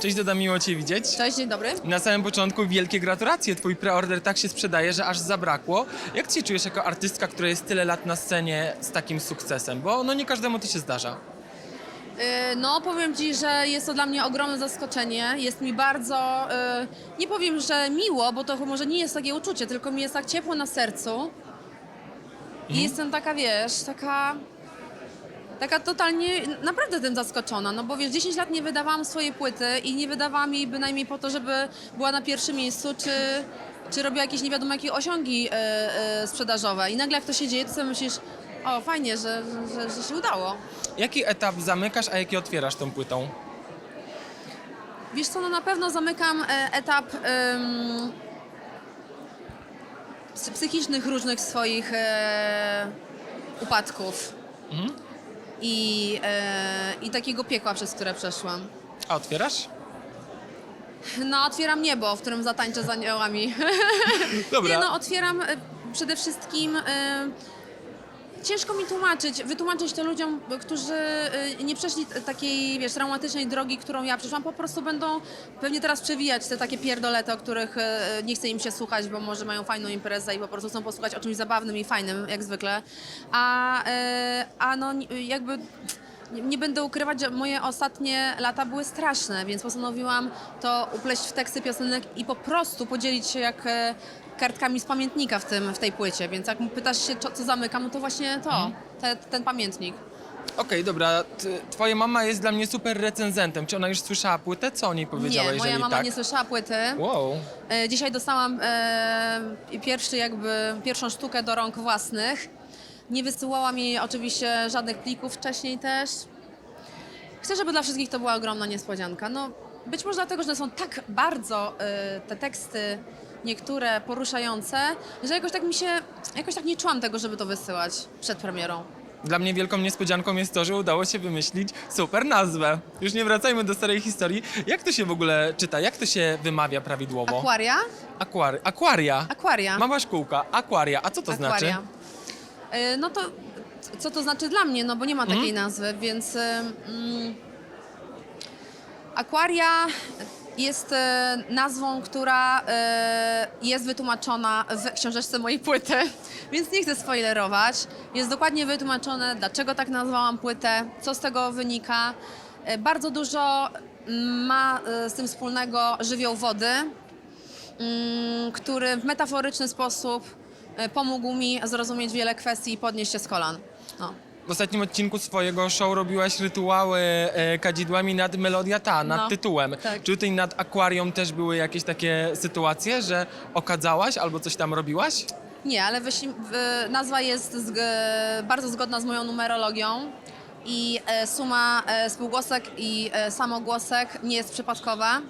Cześć Doda, miło Cię widzieć. Cześć, dzień dobry. Na samym początku wielkie gratulacje. Twój preorder tak się sprzedaje, że aż zabrakło. Jak się czujesz jako artystka, która jest tyle lat na scenie z takim sukcesem? Bo no nie każdemu to się zdarza. Y, No, powiem Ci, że jest to dla mnie ogromne zaskoczenie. Jest mi bardzo, y, nie powiem, że miło, bo to może nie jest takie uczucie, tylko mi jest tak ciepło na sercu. I jestem taka, wiesz, taka, taka totalnie, naprawdę tym zaskoczona. No bo wiesz, 10 lat nie wydawałam swojej płyty i nie wydawałam jej bynajmniej po to, żeby była na pierwszym miejscu, czy, czy robiła jakieś nie wiadomo jakie osiągi y, y, sprzedażowe. I nagle jak to się dzieje, to sobie myślisz, o fajnie, że, że, że się udało. Jaki etap zamykasz, a jaki otwierasz tą płytą? Wiesz co, no na pewno zamykam e, etap em, psychicznych różnych swoich e, upadków I, e, i takiego piekła, przez które przeszłam. A otwierasz? No, otwieram niebo, w którym zatańczę z aniołami. Dobra. Nie no, otwieram e, przede wszystkim... E, Ciężko mi tłumaczyć, wytłumaczyć to ludziom, którzy e, nie przeszli takiej, wiesz, traumatycznej drogi, którą ja przeszłam, po prostu będą pewnie teraz przewijać te takie pierdolety, o których e, nie chce im się słuchać, bo może mają fajną imprezę i po prostu chcą posłuchać o czymś zabawnym i fajnym, jak zwykle. A, a no jakby nie, nie będę ukrywać, że moje ostatnie lata były straszne, więc postanowiłam to upleść w teksty piosenek i po prostu podzielić się jak e, kartkami z pamiętnika w, tym, w tej płycie. Więc jak pytasz się, co, co zamykam, no to właśnie to, te, ten pamiętnik. Okej, dobra. Twoja mama jest dla mnie super recenzentem. Czy ona już słyszała płytę? Co o niej powiedziała, nie, jeżeli moja mama tak? nie słyszała płyty. Wow. E, Dzisiaj dostałam e, pierwszy jakby, pierwszą sztukę do rąk własnych. Nie wysyłała mi oczywiście żadnych plików wcześniej też. Chcę, żeby dla wszystkich to była ogromna niespodzianka. No, być może dlatego, że są tak bardzo e, te teksty niektóre poruszające, że jakoś tak mi się, jakoś tak nie czułam tego, żeby to wysyłać przed premierą. Dla mnie wielką niespodzianką jest to, że udało się wymyślić super nazwę. Już nie wracajmy do starej historii. Jak to się w ogóle czyta? Jak to się wymawia prawidłowo? Akwaria? Akwary. Akwaria. Akwaria. Mama szkółka. Akwaria. A co to znaczy? Akwaria. Y, No to co to znaczy dla mnie, no bo nie ma Mhm. takiej nazwy, więc y, mm, Akwaria jest y, nazwą, która jest wytłumaczona w książeczce mojej płyty, więc nie chcę spoilerować. Jest dokładnie wytłumaczone, dlaczego tak nazwałam płytę, co z tego wynika. Bardzo dużo ma y, z tym wspólnego żywioł wody, mm, który w metaforyczny sposób e, pomógł mi zrozumieć wiele kwestii i podnieść się z kolan. No. W ostatnim odcinku swojego show robiłaś rytuały e, kadzidłami nad Melodia Ta, nad No, tytułem. tak. Czy tutaj nad akwarium też były jakieś takie sytuacje, że okadzałaś albo coś tam robiłaś? Nie, ale w, nazwa jest zg- bardzo zgodna z moją numerologią i e, suma e, spółgłosek i e, samogłosek nie jest przypadkowa.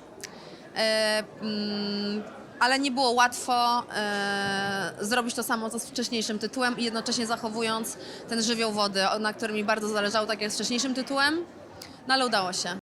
E, mm, ale nie było łatwo e, zrobić to samo co z wcześniejszym tytułem i jednocześnie zachowując ten żywioł wody, na którym mi bardzo zależało, tak jak z wcześniejszym tytułem. No ale udało się.